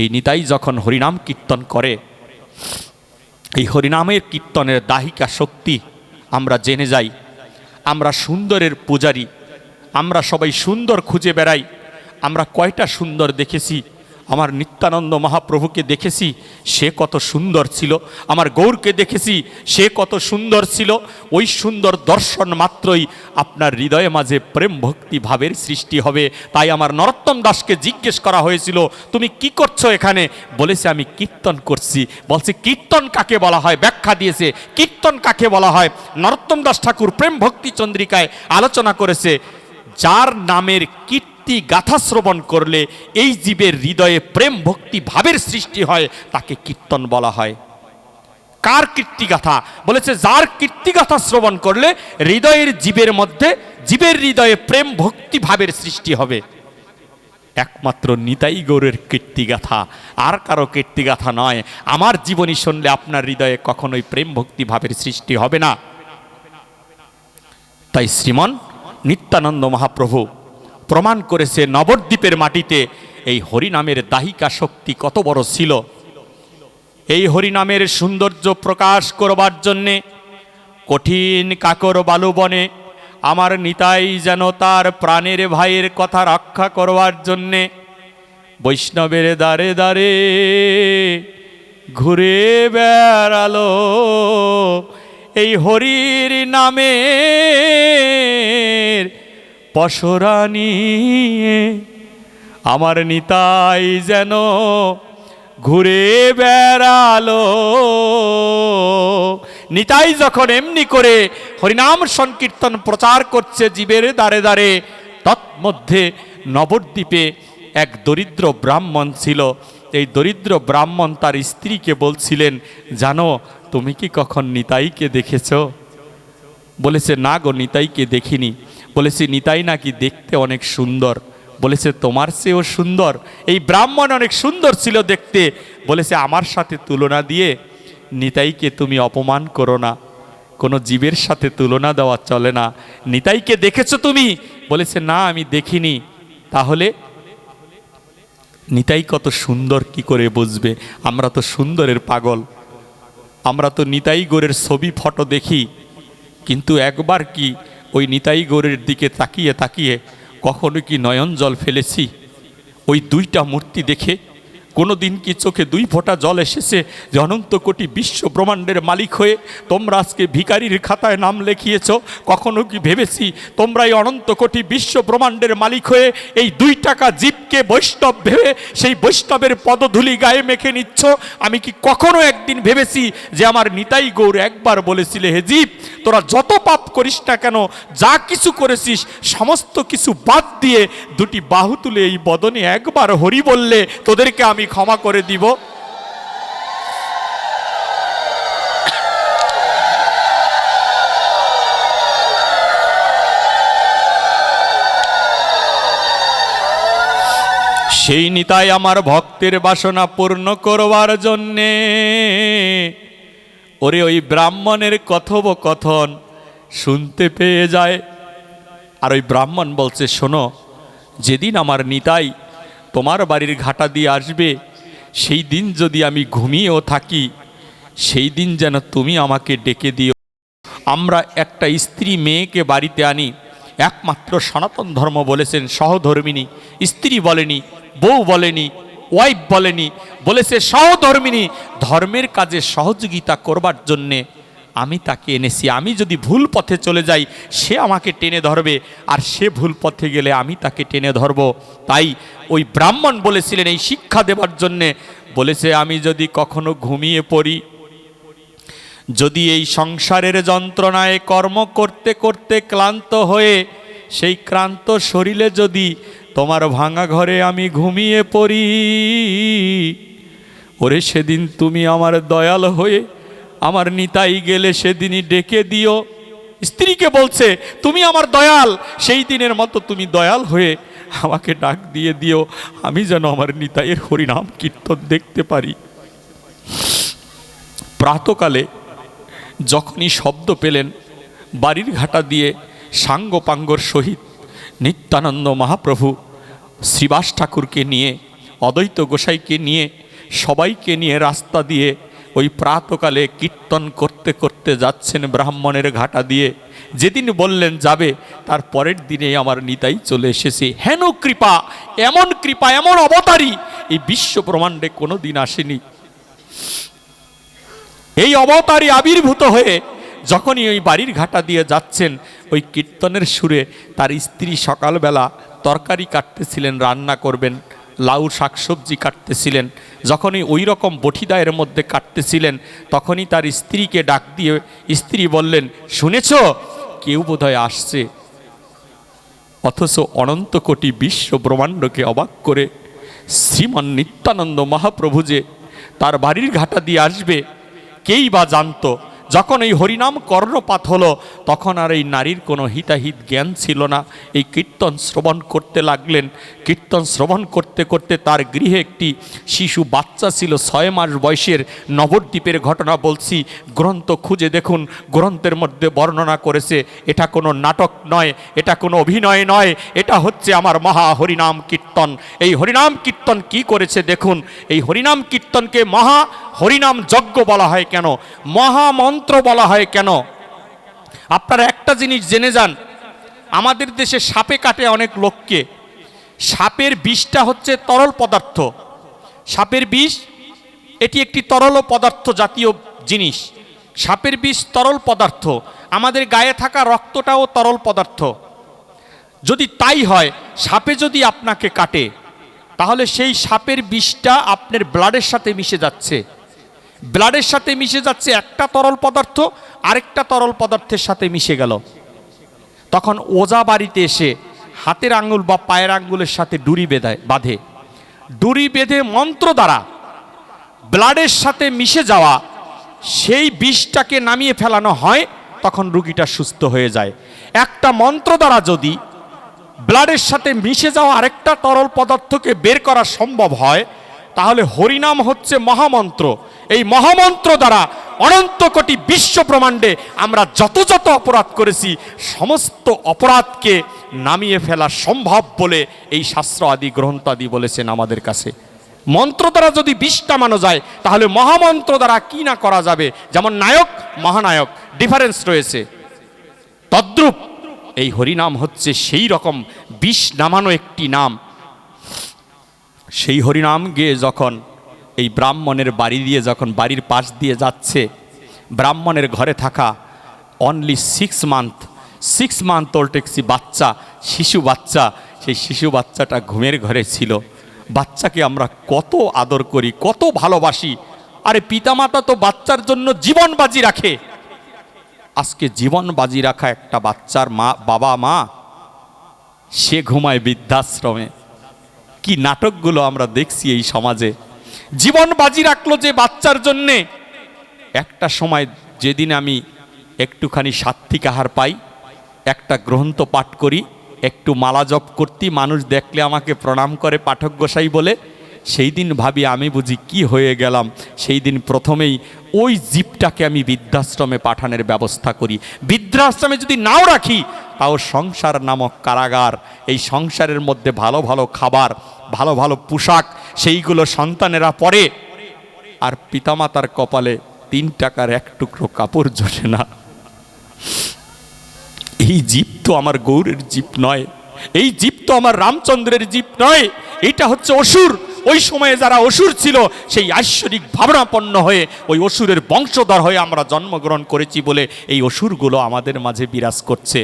এই নিতাই যখন হরিনাম কীর্তন করে, এই হরিনামের কীর্তনের দাহিকা শক্তি আমরা জেনে যাই। আমরা সুন্দরের পূজারি, আমরা সবাই সুন্দর খুঁজে বেড়াই। আমরা কয়টা সুন্দর দেখেছি আমার নিত্যানন্দ মহাপ্রভুকে দেখেছি, সে কত সুন্দর ছিল। আমার গৌরকে দেখেছি, সে কত সুন্দর ছিল। ওই সুন্দর দর্শন মাত্রই আপনার হৃদয়ে মাঝে প্রেম ভক্তি ভাবের সৃষ্টি হবে। তাই আমার নরোত্তম দাসকে জিজ্ঞেস করা হয়েছিল, তুমি কি করছ এখানে? বলেছে, আমি কীর্তন করছি। বলছে, কীর্তন কাকে বলা হয়? ব্যাখ্যা দিয়েছে, কীর্তন কাকে বলা হয়? নরোত্তম দাস ঠাকুর প্রেম ভক্তি চন্দ্রিকায় আলোচনা করেছে যার নামের কীর্তি গাথা শ্রবণ করলে এই জীবের হৃদয়ে প্রেম ভক্তি ভাবের সৃষ্টি হয়, তাকে কীর্তন বলা হয়। কার কীর্তিগাথা বলেছে, যার কীর্তিগাথা শ্রবণ করলে হৃদয়ের জীবের মধ্যে, জীবের হৃদয়ে প্রেম ভক্তি ভাবের সৃষ্টি হবে। একমাত্র নিতাই গৌরের কীর্তিগাথা আর কারও কীর্তিগাথা নয়। আমার জীবনী শুনলে আপনার হৃদয়ে কখনোই প্রেম ভক্তি ভাবের সৃষ্টি হবে না। তাই শ্রীমন নিত্যানন্দ মহাপ্রভু প্রমাণ করেছে নবদ্বীপের মাটিতে এই হরিনামের দাহিকা শক্তি কত বড় ছিল। এই হরিনামের সৌন্দর্য প্রকাশ করবার জন্যে কঠিন কাকর বালুবনে আমার নিতাই যেন তার প্রাণের ভাইয়ের কথা রক্ষা করবার জন্যে বৈষ্ণবের দ্বারে দ্বারে ঘুরে বেড়ালো। এই হরির নামে পশরা নিয়ে আমার নিতাই যেন ঘুরে বেড়ালো। নিতাই যখন এমনি করে হরিনাম সংকীর্তন প্রচার করছে জীবের দ্বারে দ্বারে, তৎমধ্যে নবদ্বীপে এক দরিদ্র ব্রাহ্মণ ছিল। এই দরিদ্র ব্রাহ্মণ তার স্ত্রীকে বলছিলেন, জানো তুমি কি কখন নিতাইকে দেখেছ? বলেছে, না গো, নিতাইকে দেখিনি। বলেছে, নিতাই নাকি দেখতে অনেক সুন্দর। বলেছে, তোমার চেয়েও সুন্দর। এই ব্রাহ্মণ অনেক সুন্দর ছিল দেখতে। বলেছে, আমার সাথে তুলনা দিয়ে নিতাইকে তুমি অপমান করো না। কোনো জীবের সাথে তুলনা দেওয়া চলে না। নিতাইকে দেখেছ তুমি? বলেছে, না, আমি দেখিনি। তাহলে নিতাই কত সুন্দর কি করে বুঝবে? আমরা তো সুন্দরের পাগল। আমরা তো নিতাই গোরের ছবি, ফটো দেখি। কিন্তু একবার কি ওই নিতাই গোরের দিকে তাকিয়ে তাকিয়ে কখনো কি নয়ন জল ফেলেছি? ওই দুইটা মূর্তি দেখে কোনো দিন কি চোখে দুই ফোঁটা জল এসেছে যে অনন্ত কোটি বিশ্ব ব্রহ্মাণ্ডের মালিক হয়ে তোমরা আজকে ভিকারির খাতায় নাম লেখিয়েছ? কখনো কি ভেবেছি তোমরা এই অনন্ত কোটি বিশ্ব ব্রহ্মাণ্ডের মালিক হয়ে এই দুই টাকা জীবকে বৈষ্ণব ভেবে সেই বৈষ্ণবের পদধূলি গায়ে মেখে নিচ্ছ? আমি কি কখনো একদিন ভেবেছি যে আমার নিতাই গৌর একবার বলেছিলে, হে জীব, তোরা যত পাপ করিস না কেন, যা কিছু করেছিস, সমস্ত কিছু বাদ দিয়ে দুটি বাহু তুলে এই বদনে একবার হরি বললে, তোদেরকে আমি ক্ষমা করে দিব। সেই নিতাই আমার ভক্তের বাসনা পূর্ণ করবার জন্যে। ওরে ওই ব্রাহ্মণের কথোপকথন শুনতে পেয়ে যায়। আর ওই ব্রাহ্মণ বলছে, শোনো, যেদিন আমার নিতাই তোমার বাড়ির ঘাটা দিয়ে আসবে, সেই দিন যদি আমি ঘুমিয়েও থাকি, সেই দিন যেন তুমি আমাকে ডেকে দিও। আমরা একটা স্ত্রী মেয়েকে বাড়িতে আনি, একমাত্র সনাতন ধর্ম বলেছেন সহধর্মিনী। স্ত্রী বলেনি, বউ বলেনি ওয়াইফ বলেনি, বলেছে সহধর্মিনী। ধর্মের কাজে সহযোগিতা করবার জন্যে আমি তাকে এনেছি। আমি যদি ভুল পথে চলে যাই, সে আমাকে টেনে ধরবে। আর সে ভুল পথে গেলে আমি তাকে টেনে ধরব। তাই ওই ব্রাহ্মণ বলেছিলেন, এই শিক্ষা দেবার জন্যে। বলেছে, আমি যদি কখনো ঘুমিয়ে পড়ি, যদি এই সংসারের যন্ত্রণায় কর্ম করতে করতে ক্লান্ত হয়ে, সেই ক্লান্ত শরীরে যদি তোমার ভাঙা ঘরে আমি ঘুমিয়ে পড়ি, ওরে সেদিন তুমি আমার দয়াল হয়ে আমার নিতাই গেলে সেদিনই ডেকে দিও। স্ত্রীকে বলছে, তুমি আমার দয়াল। সেই দিনের মতো তুমি দয়াল হয়ে আমাকে ডাক দিয়ে দিও। আমি যেন আমার নিতাইয়ের হরিনাম কীর্তন দেখতে পারি। প্রাতকালে যখনই শব্দ পেলেন, বাড়ির ঘাটা দিয়ে সাঙ্গ পাঙ্গর সহিত নিত্যানন্দ মহাপ্রভু শ্রীবাস ঠাকুরকে নিয়ে, অদ্বৈত গোসাইকে নিয়ে, সবাইকে নিয়ে রাস্তা দিয়ে ওই প্রাতকালে কীর্তন করতে করতে যাচ্ছেন ব্রাহ্মণের ঘাটা দিয়ে। যেদিন বললেন, যাবে। তার পরের দিনে আমার নিতাই চলে এসেছে। হেন কৃপা, এমন কৃপা, এমন অবতারী এই বিশ্ব ব্রহ্মাণ্ডে কোনো দিন আসেনি। এই অবতারী আবির্ভূত হয়ে যখনই ওই বাড়ির ঘাটা দিয়ে যাচ্ছেন, ওই কীর্তনের সুরে তার স্ত্রী সকালবেলা তরকারি কাটতেছিলেন, রান্না করবেন। লাউ শাকসবজি কাটতেছিলেন। যখনই ওই রকম বঠিদায়ের মধ্যে কাটতেছিলেন, তখনই তার স্ত্রীকে ডাক দিয়ে স্ত্রী বললেন, শুনেছ? কেউ বোধহয় আসছে। অথচ অনন্ত কোটি বিশ্ব ব্রহ্মাণ্ডকে অবাক করে শ্রীমান নিত্যানন্দ মহাপ্রভু যে তার বাড়ির ঘাটা দিয়ে আসবে, কেই বা জানতো? যখন এই হরিনাম কর্ণপাত হলো, তখন আর এই নারীর কোনো হিতাহিত জ্ঞান ছিল না। এই কীর্তন শ্রবণ করতে লাগলেন। কীর্তন শ্রবণ করতে করতে তার গৃহে একটি শিশু বাচ্চা ছিল, ছয় মাস বয়সের। নবদ্বীপের ঘটনা বলছি, গ্রন্থ খুঁজে দেখুন, গ্রন্থের মধ্যে বর্ণনা করেছে, এটা কোনো নাটক নয়, এটা কোনো অভিনয় নয়, এটা হচ্ছে আমার মহা হরিনাম কীর্তন। এই হরিনাম কীর্তন কি করেছে দেখুন। এই হরিনাম কীর্তনকে মহা হরিনাম যজ্ঞ বলা হয় কেন? মহামন্ত্র বলা হয় কেন? আপনারা একটা জিনিস জেনে যান। আমাদের দেশে সাপে কাটে অনেক লোককে। সাপের বিষটা হচ্ছে তরল পদার্থ। সাপের বিষ, এটি একটি তরল পদার্থ জাতীয় জিনিস। সাপের বিষ তরল পদার্থ। আমাদের গায়ে থাকা রক্তটাও তরল পদার্থ। যদি তাই হয়, সাপে যদি আপনাকে কাটে, তাহলে সেই সাপের বিষটা আপনার ব্লাডের সাথে মিশে যাচ্ছে। ব্লাডের সাথে মিশে যাচ্ছে একটা তরল পদার্থ, আরেকটা তরল পদার্থের সাথে মিশে গেল। তখন ওজা বাড়িতে এসে হাতের আঙ্গুল বা পায়ের আঙ্গুলের সাথে ডুরি বেঁধায় বাঁধে। ডুরি বেঁধে মন্ত্র দ্বারা ব্লাডের সাথে মিশে যাওয়া, সেই বিষটাকে নামিয়ে ফেলানো হয়, তখন রুগীটা সুস্থ হয়ে যায়। একটা মন্ত্র দ্বারা যদি ব্লাডের সাথে মিশে যাওয়া আরেকটা তরল পদার্থকে বের করা সম্ভব হয়, তাহলে হরিনাম হচ্ছে মহামন্ত্র। এই মহামন্ত্র দ্বারা অনন্ত কোটি বিশ্ব ব্রহ্মাণ্ডে আমরা যত যত অপরাধ করেছি, সমস্ত অপরাধকে নামিয়ে ফেলা সম্ভব বলে এই শাস্ত্র আদি গ্রন্থ আদি বলেছেন আমাদের কাছে। মন্ত্র দ্বারা যদি বিষ নামানো যায়, তাহলে মহামন্ত্র দ্বারা কি না করা যাবে? যেমন নায়ক, মহানায়ক ডিফারেন্স রয়েছে। তদ্রূপ এই হরিনাম হচ্ছে সেই রকম বিষ নামানো একটি নাম। সেই হরিনাম গিয়ে যখন এই ব্রাহ্মণের বাড়ি দিয়ে যখন বাড়ির পাশ দিয়ে যাচ্ছে, ব্রাহ্মণের ঘরে থাকা only six month six month old একটি বাচ্চা, শিশু বাচ্চা, সেই শিশু বাচ্চাটা ঘুমের ঘরে ছিল। বাচ্চাকে আমরা কত আদর করি, কত ভালোবাসি। আরে পিতামাতা তো বাচ্চার জন্য জীবন বাজি রাখে। আজকে জীবন বাজি রাখা একটা বাচ্চার মা, বাবা মা, সে ঘুমায় বৃদ্ধাশ্রমে। কি নাটকগুলো আমরা দেখছি এই সমাজে। জীবন বাজি রাখল যে বাচ্চার জন্যে। একটা সময় যেদিন আমি একটুখানি সাত্বিক আহার পাই, একটা গ্রন্থ পাঠ করি, একটু মালা জপ করতি, মানুষ দেখলে আমাকে প্রণাম করে, পাঠক গোসাই বলে সেই দিন ভাবি আমি বুঝি কি হয়ে গেলাম। সেই দিন প্রথমেই ওই জীবটাকে আমি বৃদ্ধাশ্রমে পাঠানোর ব্যবস্থা করি। বৃদ্ধাশ্রমে যদি নাও রাখি, তাও সংসার নামক কারাগার, এই সংসারের মধ্যে ভালো ভালো খাবার, ভালো ভালো পোশাক, সেইগুলো সন্তানেরা পরে। আর পিতামাতার কপালে তিন টাকার এক টুকরো কাপড় জোটে না। এই জীব তো আমার গৌরের জীব নয়, এই জীব তো আমার রামচন্দ্রের জীব নয়, এটা হচ্ছে অসুর। ওই সময়ে যারা অসুর ছিল, সেই ঐশ্বরিক ভাবনাপন্ন হয়ে ওই অসুরের বংশধর হয়ে আমরা জন্মগ্রহণ করেছি বলে এই অসুরগুলো আমাদের মাঝে বিরাজ করছে।